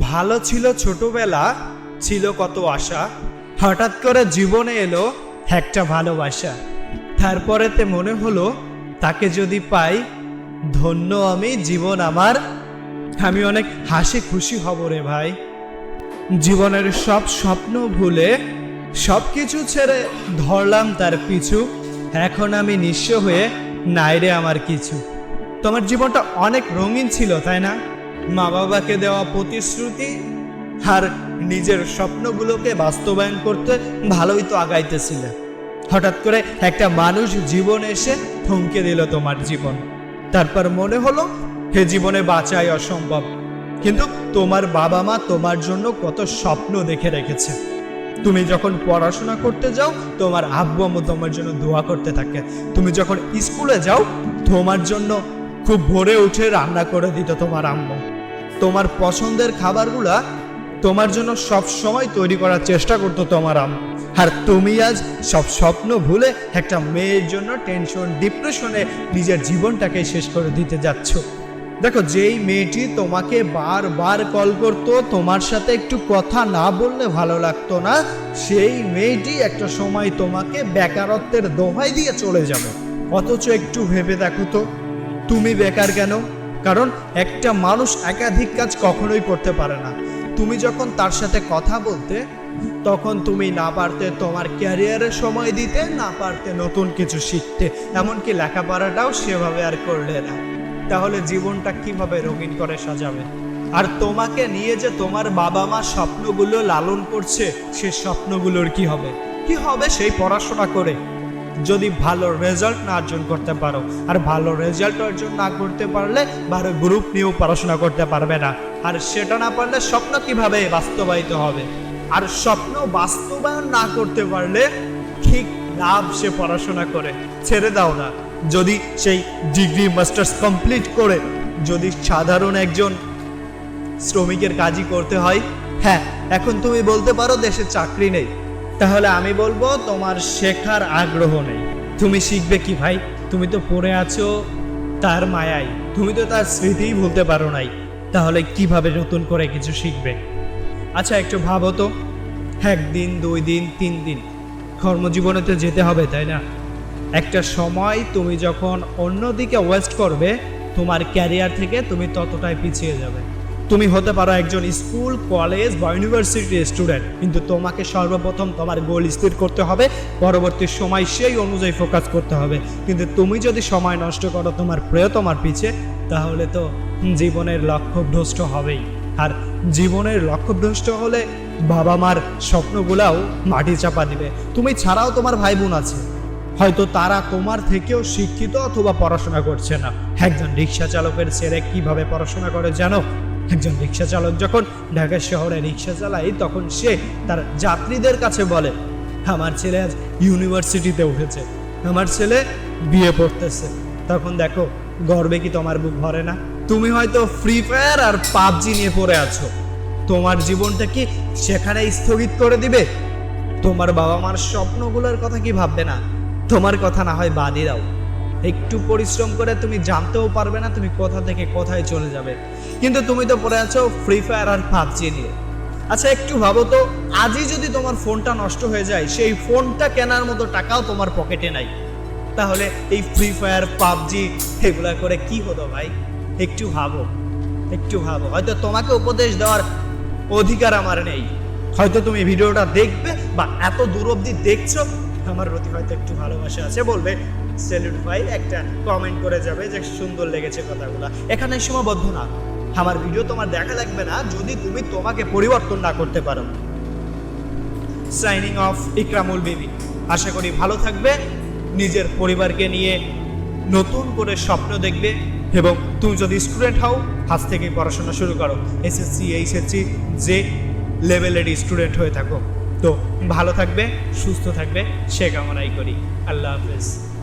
ভালো ছিল ছোটবেলা, ছিল কত আশা। হঠাৎ করে জীবনে এলো একটা ভালোবাসা। তারপরেতে মনে হলো, তাকে যদি পাই, ধন্য আমি, জীবন আমার। আমি অনেক হাসি খুশি হব রে ভাই। জীবনের সব স্বপ্ন ভুলে সব কিছু ছেড়ে ধরলাম তার পিছু। এখন আমি নিঃস্ব হয়ে, নাই রে আমার কিছু। তোমার জীবনটা অনেক রঙিন ছিল, তাই না? মা বাবাকে দেওয়া প্রতিশ্রুতি আর নিজের স্বপ্নগুলোকে বাস্তবায়ন করতে ভালোই তো আগাইতেছিলে। হঠাৎ করে একটা মানুষ জীবন এসে থমকে দিল তোমার জীবন। তারপর মনে হলো, হে জীবনে বাঁচাই অসম্ভব। কিন্তু তোমার বাবা মা তোমার জন্য কত স্বপ্ন দেখে রেখেছে। তুমি যখন পড়াশোনা করতে যাও, তোমার আব্বু আম্মু তোমার জন্য দোয়া করতে থাকে। তুমি যখন স্কুলে যাও, তোমার জন্য খুব ভোরে উঠে রান্না করে দিত তোমার আম্মু। তোমার পছন্দের খাবারগুলা তোমার জন্য সব সময় তৈরি করার চেষ্টা করতো তোমার আম্মু। আর তুমি আজ সব স্বপ্ন ভুলে একটা মেয়ের জন্য টেনশন ডিপ্রেশনে নিজের জীবনটাকে শেষ করে দিতে যাচ্ছ। দেখো, যেই মেয়েটি তোমাকে বারবার কল করতো, তোমার সাথে একটু কথা না বললে ভালো লাগতো না, সেই মেয়েটি একটা সময় তোমাকে বেকারত্বের দোহাই দিয়ে চলে যাবে। অথচ একটু ভেবে দেখো তো, তুমি বেকার কেন? কারণ একটা মানুষ একাধিক কাজ কখনোই করতে পারে না। তুমি যখন তার সাথে কথা বলতে, তখন তুমি না পারতে তোমার ক্যারিয়ারের সময় দিতে, না পারতে নতুন কিছু শিখতে। এমনকি লেখাপড়াটাও সেভাবে আর করলে না। তাহলে জীবনটা কীভাবে রঙিন করে সাজাবে? আর তোমাকে নিয়ে যে তোমার বাবা মা স্বপ্নগুলো লালন করছে, সে স্বপ্নগুলোর কি হবে? কি হবে সেই পড়াশোনা করে? যদি ভালো রেজাল্ট না অর্জন করতে পারো। আর ভালো রেজাল্ট অর্জন না করতে পারলে ভালো গ্রুপ নিয়েও পড়াশোনা করতে পারবে না। আর সেটা না পারলে স্বপ্ন কীভাবে বাস্তবায়িত হবে? আর স্বপ্ন বাস্তবায়ন না করতে পারলে ঠিক লাভ সে পড়াশোনা করে। ছেড়ে দাও না। যদি সেই ডিগ্রি মাস্টার্স কমপ্লিট করে যদি সাধারণ একজন শ্রমিকের কাজই করতে হয় হ্যাঁ এখন তুমি বলতে পারো দেশে চাকরি নেই। তাহলে আমি বলব তোমার শেখার আগ্রহ নেই। তুমি শিখবে কি ভাই? তুমি তো পড়ে আছো তার মায়ায়। তুমি তো তার স্মৃতিই ভুলতে পারো নাই। তাহলে কীভাবে নতুন করে কিছু শিখবে? আচ্ছা একটু ভাবো তো। একদিন, দুই দিন, তিন দিন। কর্মজীবনে তো যেতে হবে, তাই না? একটা সময় তুমি যখন অন্যদিকে ওয়েস্ট করবে, তোমার ক্যারিয়ার থেকে তুমি ততটাই পিছিয়ে যাবে। তুমি হতে পারো একজন স্কুল, কলেজ বা ইউনিভার্সিটির স্টুডেন্ট কিন্তু তোমাকে সর্বপ্রথম তোমার গোল স্থির করতে হবে, পরবর্তী সময় সেই অনুযায়ী ফোকাস করতে হবে। কিন্তু তুমি যদি সময় নষ্ট করো তোমার প্রিয় তোমার পিছে, তাহলে তো জীবনের লক্ষ্য ভ্রষ্ট হবেই। আর জীবনের লক্ষ্যভ্রষ্ট হলে বাবা মার স্বপ্নগুলাও মাটি চাপা দিবে। তুমি ছাড়াও তোমার ভাই বোন আছে। হয়তো তারা তোমার থেকেও শিক্ষিত অথবা পড়াশোনা করছে না। একজন রিক্সা চালকের ছেলে কীভাবে পড়াশোনা করে জানো? একজন রিক্সা চালক যখন ঢাকা শহরে রিক্সা চালায়, তখন সে তার যাত্রীদের কাছে বলে, আমার ছেলে আজ ইউনিভার্সিটিতে উঠেছে, আমার ছেলে বিয়ে পড়তেছে তখন দেখো, গর্বে কি তোমার বুক ভরে না? তুমি হয়তো ফ্রি ফায়ার আর পাবজি নিয়ে পড়ে আছো। তোমার জীবনটা কি সেখানে স্থগিত করে দিবে? তোমার বাবা মার স্বপ্নগুলোর কথা কি ভাববে না? তোমার কথা না হয় বাদই দাও। একটু পরিশ্রম করে তুমি জানতেও পারবে না তুমি কোথা থেকে কোথায় চলে যাবে। কিন্তু তুমি তো পড়ে আছো ফ্রি ফায়ার আর পাবজি নিয়ে। আচ্ছা একটু ভাবো তো, আজই যদি তোমার ফোনটা নষ্ট হয়ে যায়, সেই ফোনটা কেনার মতো টাকাও তোমার পকেটে নাই। তাহলে এই ফ্রি ফায়ার পাবজি এগুলা করে কি হতো ভাই? একটু ভাবো একটু ভাবো। হয়তো তোমাকে উপদেশ দেওয়ার অধিকার আমার নেই। হয়তো তুমি ভিডিওটা দেখবে বা এত দূর অব্দি দেখছ আমার প্রতি হয়তো একটু ভালোবাসা আছে, বলবে সেলুট ভাই। একটা কমেন্ট করে যাবে যে সুন্দর লেগেছে কথাগুলো। এখানে সীমাবদ্ধ না। আমার ভিডিও তোমার দেখা লাগবে না যদি তুমি তোমাকে পরিবর্তন না করতে পারো। Signing off Ikramul baby. আশা করি ভালো থাকবে। নিজের পরিবারকে নিয়ে নতুন করে স্বপ্ন দেখবে এবং তুমি যদি স্টুডেন্ট হও, আজ থেকেই পড়াশোনা শুরু করো। এসএসসি এইচএসসি যে লেভেলের স্টুডেন্ট হয়ে থাকো। তো ভালো থাকবে সুস্থ থাকবে সে কামনাই করি। আল্লাহ হাফেজ।